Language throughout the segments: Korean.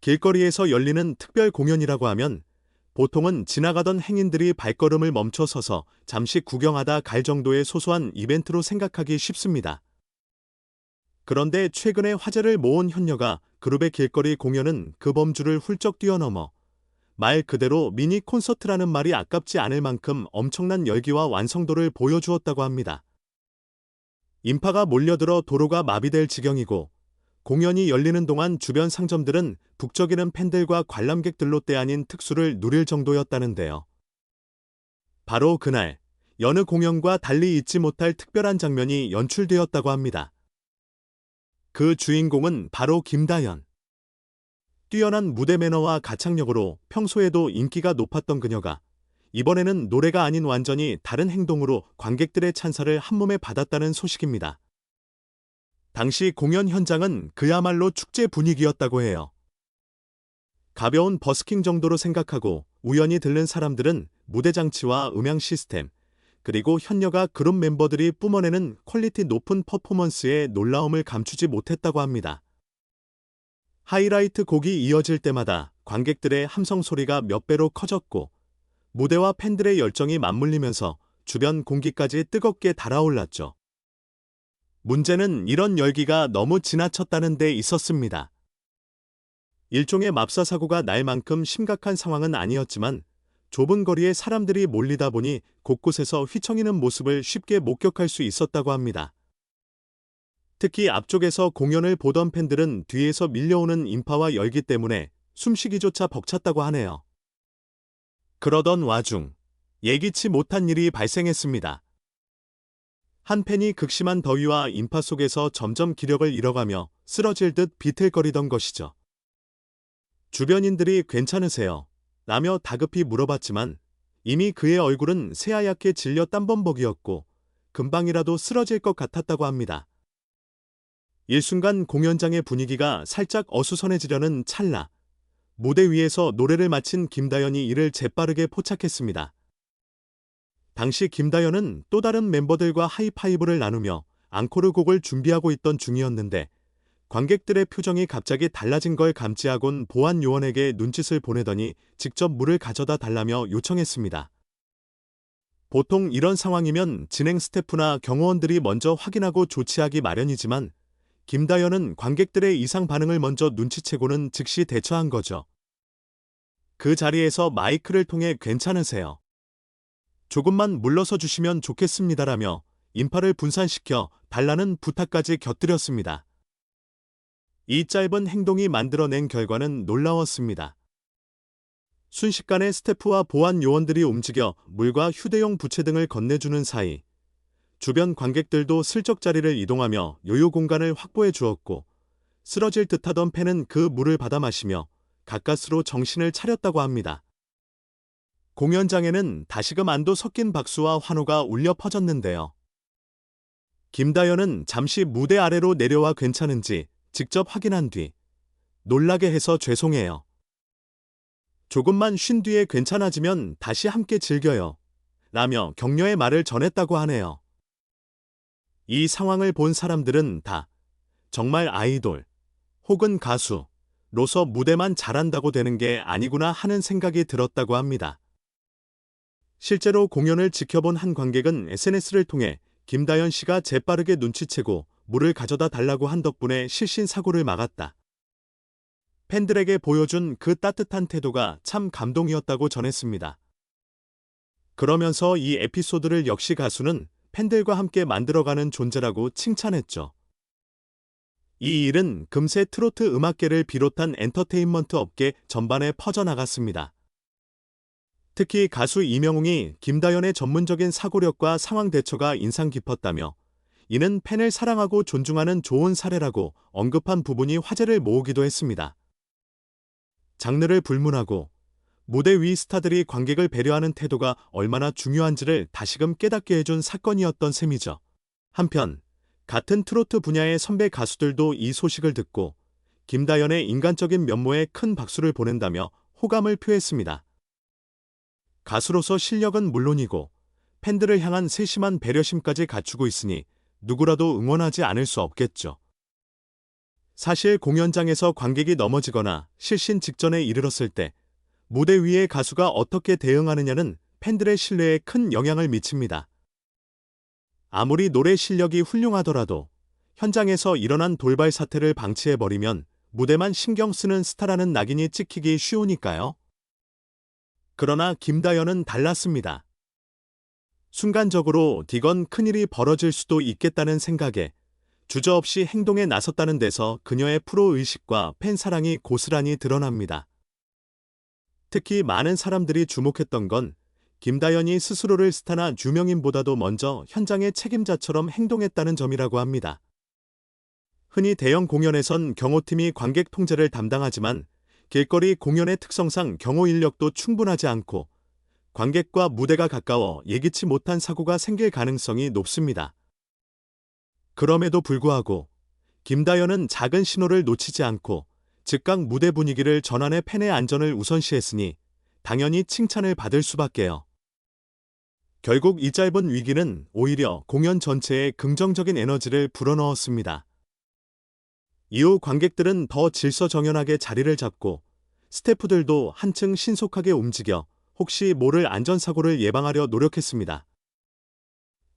길거리에서 열리는 특별 공연이라고 하면 보통은 지나가던 행인들이 발걸음을 멈춰 서서 잠시 구경하다 갈 정도의 소소한 이벤트로 생각하기 쉽습니다. 그런데 최근에 화제를 모은 현녀가 그룹의 길거리 공연은 그 범주를 훌쩍 뛰어넘어 말 그대로 미니 콘서트라는 말이 아깝지 않을 만큼 엄청난 열기와 완성도를 보여주었다고 합니다. 인파가 몰려들어 도로가 마비될 지경이고 공연이 열리는 동안 주변 상점들은 북적이는 팬들과 관람객들로 떼아닌 특수를 누릴 정도였다는데요. 바로 그날 여느 공연과 달리 잊지 못할 특별한 장면이 연출되었다고 합니다. 그 주인공은 바로 김다연. 뛰어난 무대 매너와 가창력으로 평소에도 인기가 높았던 그녀가 이번에는 노래가 아닌 완전히 다른 행동으로 관객들의 찬사를 한몸에 받았다는 소식입니다. 당시 공연 현장은 그야말로 축제 분위기였다고 해요. 가벼운 버스킹 정도로 생각하고 우연히 들른 사람들은 무대 장치와 음향 시스템, 그리고 현녀가 그룹 멤버들이 뿜어내는 퀄리티 높은 퍼포먼스에 놀라움을 감추지 못했다고 합니다. 하이라이트 곡이 이어질 때마다 관객들의 함성 소리가 몇 배로 커졌고 무대와 팬들의 열정이 맞물리면서 주변 공기까지 뜨겁게 달아올랐죠. 문제는 이런 열기가 너무 지나쳤다는 데 있었습니다. 일종의 맙사 사고가 날 만큼 심각한 상황은 아니었지만 좁은 거리에 사람들이 몰리다 보니 곳곳에서 휘청이는 모습을 쉽게 목격할 수 있었다고 합니다. 특히 앞쪽에서 공연을 보던 팬들은 뒤에서 밀려오는 인파와 열기 때문에 숨쉬기조차 벅찼다고 하네요. 그러던 와중 예기치 못한 일이 발생했습니다. 한 팬이 극심한 더위와 인파 속에서 점점 기력을 잃어가며 쓰러질 듯 비틀거리던 것이죠. 주변인들이 괜찮으세요? 라며 다급히 물어봤지만 이미 그의 얼굴은 새하얗게 질려 땀범벅이었고 금방이라도 쓰러질 것 같았다고 합니다. 일순간 공연장의 분위기가 살짝 어수선해지려는 찰나 무대 위에서 노래를 마친 김다연이 이를 재빠르게 포착했습니다. 당시 김다연은 또 다른 멤버들과 하이파이브를 나누며 앙코르 곡을 준비하고 있던 중이었는데 관객들의 표정이 갑자기 달라진 걸 감지하곤 보안 요원에게 눈짓을 보내더니 직접 물을 가져다 달라며 요청했습니다. 보통 이런 상황이면 진행 스태프나 경호원들이 먼저 확인하고 조치하기 마련이지만 김다연은 관객들의 이상 반응을 먼저 눈치채고는 즉시 대처한 거죠. 그 자리에서 마이크를 통해 괜찮으세요. 조금만 물러서 주시면 좋겠습니다라며 인파를 분산시켜 달라는 부탁까지 곁들였습니다. 이 짧은 행동이 만들어낸 결과는 놀라웠습니다. 순식간에 스태프와 보안 요원들이 움직여 물과 휴대용 부채 등을 건네주는 사이 주변 관객들도 슬쩍 자리를 이동하며 요요 공간을 확보해 주었고 쓰러질 듯하던 팬은 그 물을 받아 마시며 가까스로 정신을 차렸다고 합니다. 공연장에는 다시금 안도 섞인 박수와 환호가 울려 퍼졌는데요. 김다연은 잠시 무대 아래로 내려와 괜찮은지 직접 확인한 뒤 놀라게 해서 죄송해요. 조금만 쉰 뒤에 괜찮아지면 다시 함께 즐겨요. 라며 격려의 말을 전했다고 하네요. 이 상황을 본 사람들은 다 정말 아이돌 혹은 가수로서 무대만 잘한다고 되는 게 아니구나 하는 생각이 들었다고 합니다. 실제로 공연을 지켜본 한 관객은 SNS를 통해 김다연 씨가 재빠르게 눈치채고 물을 가져다 달라고 한 덕분에 실신 사고를 막았다. 팬들에게 보여준 그 따뜻한 태도가 참 감동이었다고 전했습니다. 그러면서 이 에피소드를 역시 가수는 팬들과 함께 만들어가는 존재라고 칭찬했죠. 이 일은 금세 트로트 음악계를 비롯한 엔터테인먼트 업계 전반에 퍼져나갔습니다. 특히 가수 이명웅이 김다연의 전문적인 사고력과 상황 대처가 인상 깊었다며 이는 팬을 사랑하고 존중하는 좋은 사례라고 언급한 부분이 화제를 모으기도 했습니다. 장르를 불문하고 무대 위 스타들이 관객을 배려하는 태도가 얼마나 중요한지를 다시금 깨닫게 해준 사건이었던 셈이죠. 한편 같은 트로트 분야의 선배 가수들도 이 소식을 듣고 김다연의 인간적인 면모에 큰 박수를 보낸다며 호감을 표했습니다. 가수로서 실력은 물론이고 팬들을 향한 세심한 배려심까지 갖추고 있으니 누구라도 응원하지 않을 수 없겠죠. 사실 공연장에서 관객이 넘어지거나 실신 직전에 이르렀을 때 무대 위의 가수가 어떻게 대응하느냐는 팬들의 신뢰에 큰 영향을 미칩니다. 아무리 노래 실력이 훌륭하더라도 현장에서 일어난 돌발 사태를 방치해버리면 무대만 신경 쓰는 스타라는 낙인이 찍히기 쉬우니까요. 그러나 김다연은 달랐습니다. 순간적으로 디건 큰일이 벌어질 수도 있겠다는 생각에 주저없이 행동에 나섰다는 데서 그녀의 프로의식과 팬 사랑이 고스란히 드러납니다. 특히 많은 사람들이 주목했던 건 김다연이 스스로를 스타나 유명인보다도 먼저 현장의 책임자처럼 행동했다는 점이라고 합니다. 흔히 대형 공연에선 경호팀이 관객 통제를 담당하지만 길거리 공연의 특성상 경호 인력도 충분하지 않고 관객과 무대가 가까워 예기치 못한 사고가 생길 가능성이 높습니다. 그럼에도 불구하고 김다연은 작은 신호를 놓치지 않고 즉각 무대 분위기를 전환해 팬의 안전을 우선시했으니 당연히 칭찬을 받을 수밖에요. 결국 이 짧은 위기는 오히려 공연 전체에 긍정적인 에너지를 불어넣었습니다. 이후 관객들은 더 질서정연하게 자리를 잡고 스태프들도 한층 신속하게 움직여 혹시 모를 안전사고를 예방하려 노력했습니다.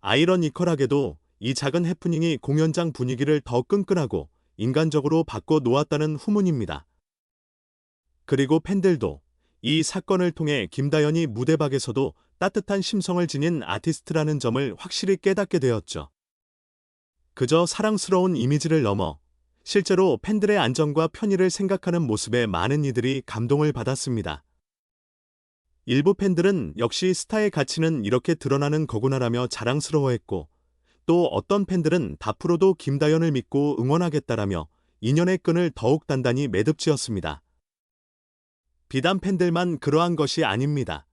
아이러니컬하게도 이 작은 해프닝이 공연장 분위기를 더 끈끈하고 인간적으로 바꿔 놓았다는 후문입니다. 그리고 팬들도 이 사건을 통해 김다연이 무대박에서도 따뜻한 심성을 지닌 아티스트라는 점을 확실히 깨닫게 되었죠. 그저 사랑스러운 이미지를 넘어 실제로 팬들의 안전과 편의를 생각하는 모습에 많은 이들이 감동을 받았습니다. 일부 팬들은 역시 스타의 가치는 이렇게 드러나는 거구나라며 자랑스러워했고 또 어떤 팬들은 다프로도 김다연을 믿고 응원하겠다라며 인연의 끈을 더욱 단단히 매듭지었습니다. 비단 팬들만 그러한 것이 아닙니다.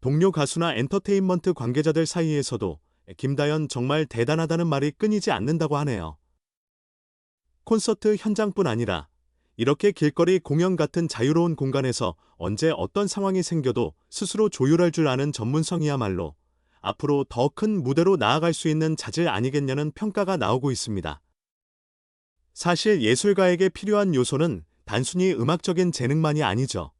동료 가수나 엔터테인먼트 관계자들 사이에서도 김다연 정말 대단하다는 말이 끊이지 않는다고 하네요. 콘서트 현장뿐 아니라 이렇게 길거리 공연 같은 자유로운 공간에서 언제 어떤 상황이 생겨도 스스로 조율할 줄 아는 전문성이야말로 앞으로 더 큰 무대로 나아갈 수 있는 자질 아니겠냐는 평가가 나오고 있습니다. 사실 예술가에게 필요한 요소는 단순히 음악적인 재능만이 아니죠.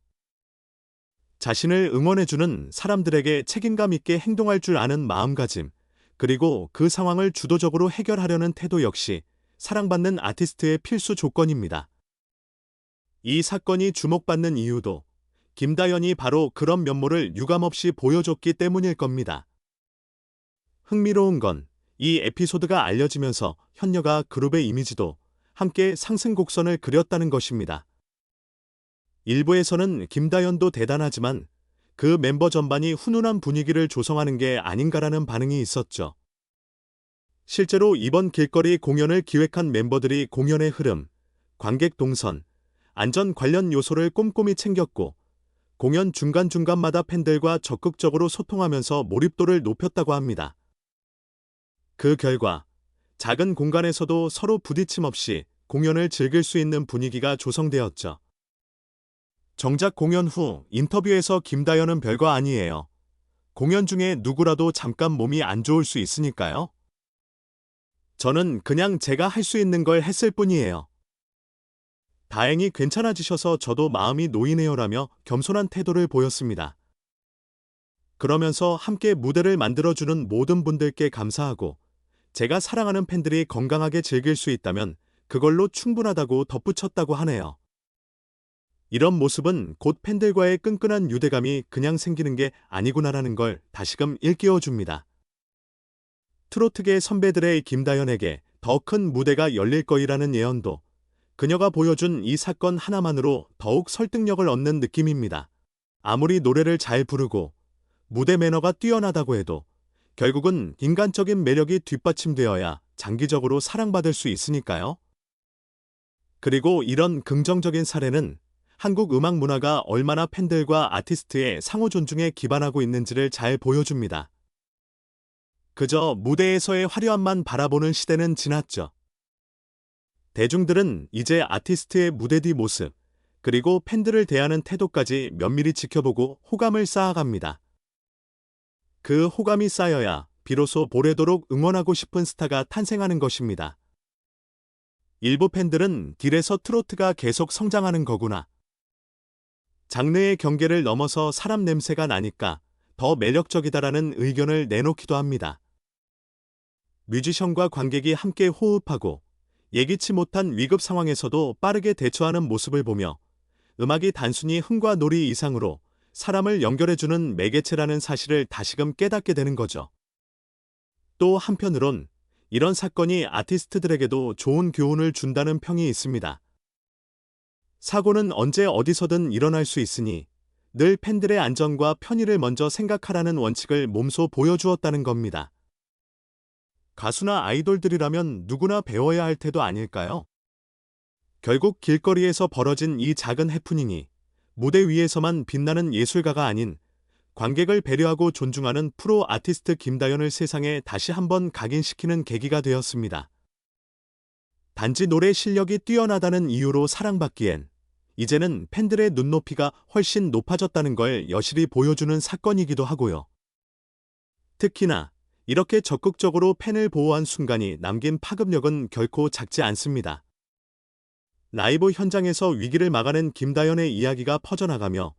자신을 응원해주는 사람들에게 책임감 있게 행동할 줄 아는 마음가짐, 그리고 그 상황을 주도적으로 해결하려는 태도 역시 사랑받는 아티스트의 필수 조건입니다. 이 사건이 주목받는 이유도 김다연이 바로 그런 면모를 유감없이 보여줬기 때문일 겁니다. 흥미로운 건 이 에피소드가 알려지면서 현녀가 그룹의 이미지도 함께 상승 곡선을 그렸다는 것입니다. 일부에서는 김다연도 대단하지만 그 멤버 전반이 훈훈한 분위기를 조성하는 게 아닌가라는 반응이 있었죠. 실제로 이번 길거리 공연을 기획한 멤버들이 공연의 흐름, 관객 동선, 안전 관련 요소를 꼼꼼히 챙겼고 공연 중간중간마다 팬들과 적극적으로 소통하면서 몰입도를 높였다고 합니다. 그 결과 작은 공간에서도 서로 부딪힘 없이 공연을 즐길 수 있는 분위기가 조성되었죠. 정작 공연 후 인터뷰에서 김다연은 별거 아니에요. 공연 중에 누구라도 잠깐 몸이 안 좋을 수 있으니까요. 저는 그냥 제가 할 수 있는 걸 했을 뿐이에요. 다행히 괜찮아지셔서 저도 마음이 놓이네요라며 겸손한 태도를 보였습니다. 그러면서 함께 무대를 만들어주는 모든 분들께 감사하고 제가 사랑하는 팬들이 건강하게 즐길 수 있다면 그걸로 충분하다고 덧붙였다고 하네요. 이런 모습은 곧 팬들과의 끈끈한 유대감이 그냥 생기는 게 아니구나라는 걸 다시금 일깨워 줍니다. 트로트계 선배들의 김다연에게 더 큰 무대가 열릴 거이라는 예언도 그녀가 보여준 이 사건 하나만으로 더욱 설득력을 얻는 느낌입니다. 아무리 노래를 잘 부르고 무대 매너가 뛰어나다고 해도 결국은 인간적인 매력이 뒷받침되어야 장기적으로 사랑받을 수 있으니까요. 그리고 이런 긍정적인 사례는 한국 음악 문화가 얼마나 팬들과 아티스트의 상호 존중에 기반하고 있는지를 잘 보여줍니다. 그저 무대에서의 화려함만 바라보는 시대는 지났죠. 대중들은 이제 아티스트의 무대 뒤 모습, 그리고 팬들을 대하는 태도까지 면밀히 지켜보고 호감을 쌓아갑니다. 그 호감이 쌓여야 비로소 보래도록 응원하고 싶은 스타가 탄생하는 것입니다. 일부 팬들은 딜에서 트로트가 계속 성장하는 거구나. 장르의 경계를 넘어서 사람 냄새가 나니까 더 매력적이다라는 의견을 내놓기도 합니다. 뮤지션과 관객이 함께 호흡하고 예기치 못한 위급 상황에서도 빠르게 대처하는 모습을 보며 음악이 단순히 흥과 놀이 이상으로 사람을 연결해주는 매개체라는 사실을 다시금 깨닫게 되는 거죠. 또 한편으론 이런 사건이 아티스트들에게도 좋은 교훈을 준다는 평이 있습니다. 사고는 언제 어디서든 일어날 수 있으니 늘 팬들의 안전과 편의를 먼저 생각하라는 원칙을 몸소 보여주었다는 겁니다. 가수나 아이돌들이라면 누구나 배워야 할 태도 아닐까요? 결국 길거리에서 벌어진 이 작은 해프닝이 무대 위에서만 빛나는 예술가가 아닌 관객을 배려하고 존중하는 프로 아티스트 김다연을 세상에 다시 한번 각인시키는 계기가 되었습니다. 단지 노래 실력이 뛰어나다는 이유로 사랑받기엔 이제는 팬들의 눈높이가 훨씬 높아졌다는 걸 여실히 보여주는 사건이기도 하고요. 특히나 이렇게 적극적으로 팬을 보호한 순간이 남긴 파급력은 결코 작지 않습니다. 라이브 현장에서 위기를 막아낸 김다연의 이야기가 퍼져나가며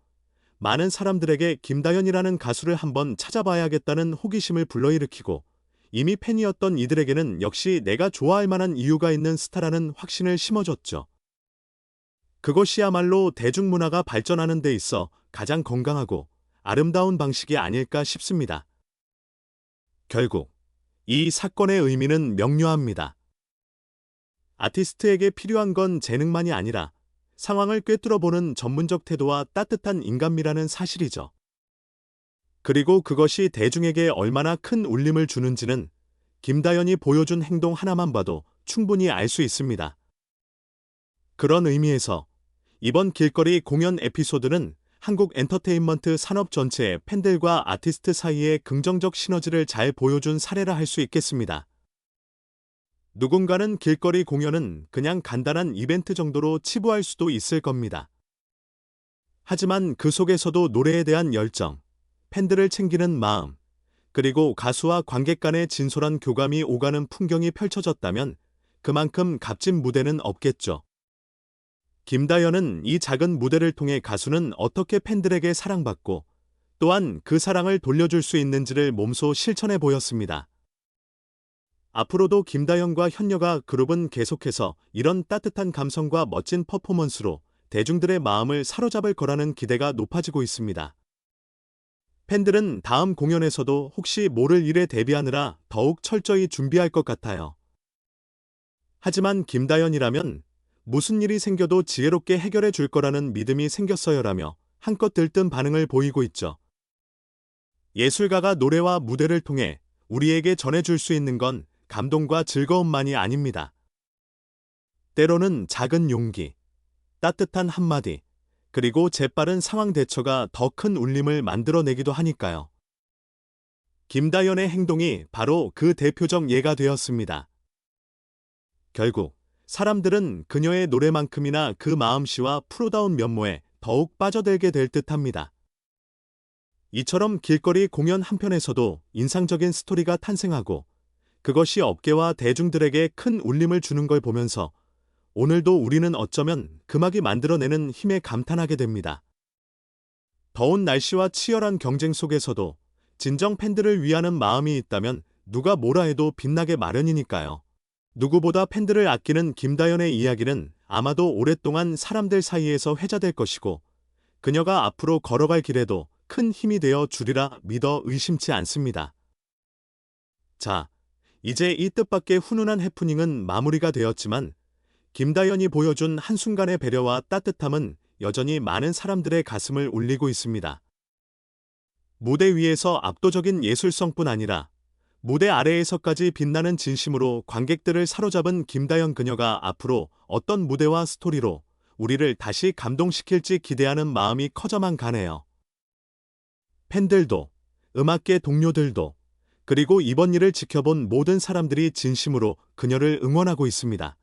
많은 사람들에게 김다연이라는 가수를 한번 찾아봐야겠다는 호기심을 불러일으키고 이미 팬이었던 이들에게는 역시 내가 좋아할 만한 이유가 있는 스타라는 확신을 심어줬죠. 그것이야말로 대중문화가 발전하는 데 있어 가장 건강하고 아름다운 방식이 아닐까 싶습니다. 결국 이 사건의 의미는 명료합니다. 아티스트에게 필요한 건 재능만이 아니라 상황을 꿰뚫어보는 전문적 태도와 따뜻한 인간미라는 사실이죠. 그리고 그것이 대중에게 얼마나 큰 울림을 주는지는 김다연이 보여준 행동 하나만 봐도 충분히 알 수 있습니다. 그런 의미에서 이번 길거리 공연 에피소드는 한국 엔터테인먼트 산업 전체의 팬들과 아티스트 사이의 긍정적 시너지를 잘 보여준 사례라 할 수 있겠습니다. 누군가는 길거리 공연은 그냥 간단한 이벤트 정도로 치부할 수도 있을 겁니다. 하지만 그 속에서도 노래에 대한 열정, 팬들을 챙기는 마음, 그리고 가수와 관객 간의 진솔한 교감이 오가는 풍경이 펼쳐졌다면 그만큼 값진 무대는 없겠죠. 김다연은 이 작은 무대를 통해 가수는 어떻게 팬들에게 사랑받고 또한 그 사랑을 돌려줄 수 있는지를 몸소 실천해 보였습니다. 앞으로도 김다연과 현녀가 그룹은 계속해서 이런 따뜻한 감성과 멋진 퍼포먼스로 대중들의 마음을 사로잡을 거라는 기대가 높아지고 있습니다. 팬들은 다음 공연에서도 혹시 모를 일에 대비하느라 더욱 철저히 준비할 것 같아요. 하지만 김다연이라면 무슨 일이 생겨도 지혜롭게 해결해 줄 거라는 믿음이 생겼어요라며 한껏 들뜬 반응을 보이고 있죠. 예술가가 노래와 무대를 통해 우리에게 전해줄 수 있는 건 감동과 즐거움만이 아닙니다. 때로는 작은 용기, 따뜻한 한마디, 그리고 재빠른 상황 대처가 더 큰 울림을 만들어내기도 하니까요. 김다연의 행동이 바로 그 대표적 예가 되었습니다. 결국 사람들은 그녀의 노래만큼이나 그 마음씨와 프로다운 면모에 더욱 빠져들게 될 듯합니다. 이처럼 길거리 공연 한편에서도 인상적인 스토리가 탄생하고 그것이 업계와 대중들에게 큰 울림을 주는 걸 보면서 오늘도 우리는 어쩌면 금악이 만들어내는 힘에 감탄하게 됩니다. 더운 날씨와 치열한 경쟁 속에서도 진정 팬들을 위하는 마음이 있다면 누가 뭐라 해도 빛나게 마련이니까요. 누구보다 팬들을 아끼는 김다연의 이야기는 아마도 오랫동안 사람들 사이에서 회자될 것이고 그녀가 앞으로 걸어갈 길에도 큰 힘이 되어 주리라 믿어 의심치 않습니다. 자, 이제 이 뜻밖의 훈훈한 해프닝은 마무리가 되었지만 김다연이 보여준 한순간의 배려와 따뜻함은 여전히 많은 사람들의 가슴을 울리고 있습니다. 무대 위에서 압도적인 예술성뿐 아니라 무대 아래에서까지 빛나는 진심으로 관객들을 사로잡은 김다연 그녀가 앞으로 어떤 무대와 스토리로 우리를 다시 감동시킬지 기대하는 마음이 커져만 가네요. 팬들도, 음악계 동료들도, 그리고 이번 일을 지켜본 모든 사람들이 진심으로 그녀를 응원하고 있습니다.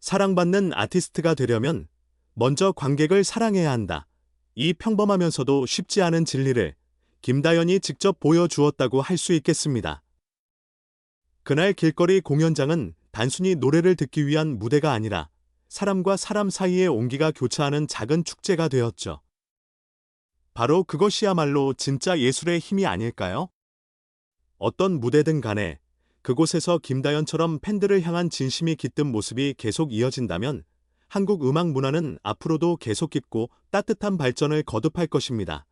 사랑받는 아티스트가 되려면 먼저 관객을 사랑해야 한다. 이 평범하면서도 쉽지 않은 진리를 김다연이 직접 보여주었다고 할 수 있겠습니다. 그날 길거리 공연장은 단순히 노래를 듣기 위한 무대가 아니라 사람과 사람 사이의 온기가 교차하는 작은 축제가 되었죠. 바로 그것이야말로 진짜 예술의 힘이 아닐까요? 어떤 무대든 간에 그곳에서 김다연처럼 팬들을 향한 진심이 깃든 모습이 계속 이어진다면 한국 음악 문화는 앞으로도 계속 깊고 따뜻한 발전을 거듭할 것입니다.